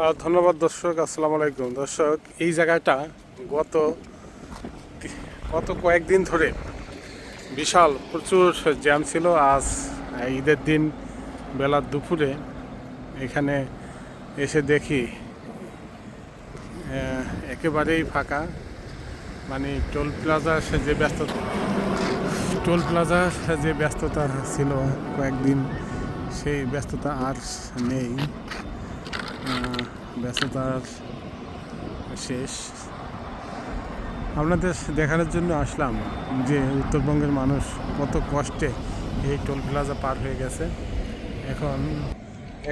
ধন্যবাদ দর্শক, আসসালামু আলাইকুম। দর্শক, এই জায়গাটা গত গত কয়েকদিন ধরে বিশাল প্রচুর জ্যাম ছিল। আজ ঈদের দিন বেলা দুপুরে এখানে এসে দেখি একেবারেই ফাঁকা। মানে টোল প্লাজার যে ব্যস্ততা টোল প্লাজার যে ব্যস্ততা ছিল কয়েকদিন, সেই ব্যস্ততা আর নেই। ব্যস্ততার শেষ। আপনাদের দেখানোর জন্য আসলাম যে উত্তরবঙ্গের মানুষ কত কষ্টে এই টোল প্লাজা পার হয়ে গেছে। এখন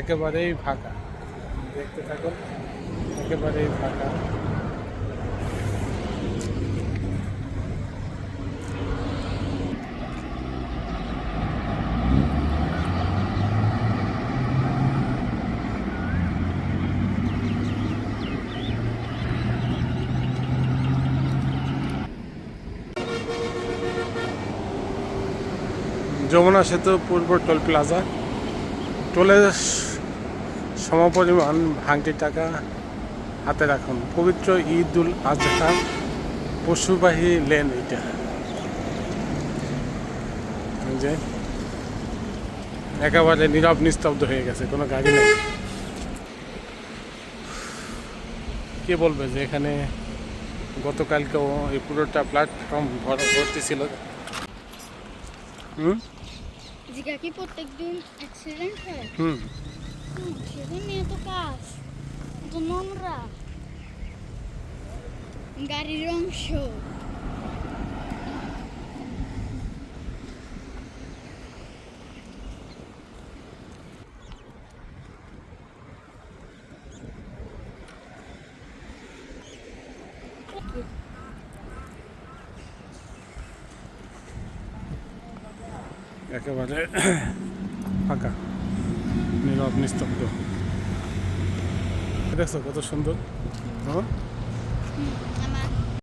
একেবারেই ফাঁকা। দেখতে থাকুন, একেবারেই ফাঁকা। যমুনা সেতু পূর্ব টোল প্লাজা। টোলের সমপরিমাণ ভাঙটি টাকা হাতে রাখুন। পবিত্র ঈদ উল আজহা পশুবাহী লেন এটা। যে, একেবারে নীরব নিস্তব্ধ হয়ে গেছে, কোনো গাড়ি নেই। কে বলবে যে এখানে গতকালকেও এই পুরোটা প্ল্যাটফর্ম ভর্তি ছিল? হুম? জিগা কি প্রত্যেকদিন অ্যাক্সিডেন্ট হয়। হুম। হুম, সেদিন নিয়ে তো কাজ। তো নোংরা। গাড়ির অংশ। একেবারে ফাঁকা নীরব নিস্তব্ধ। দেখছ কত সুন্দর?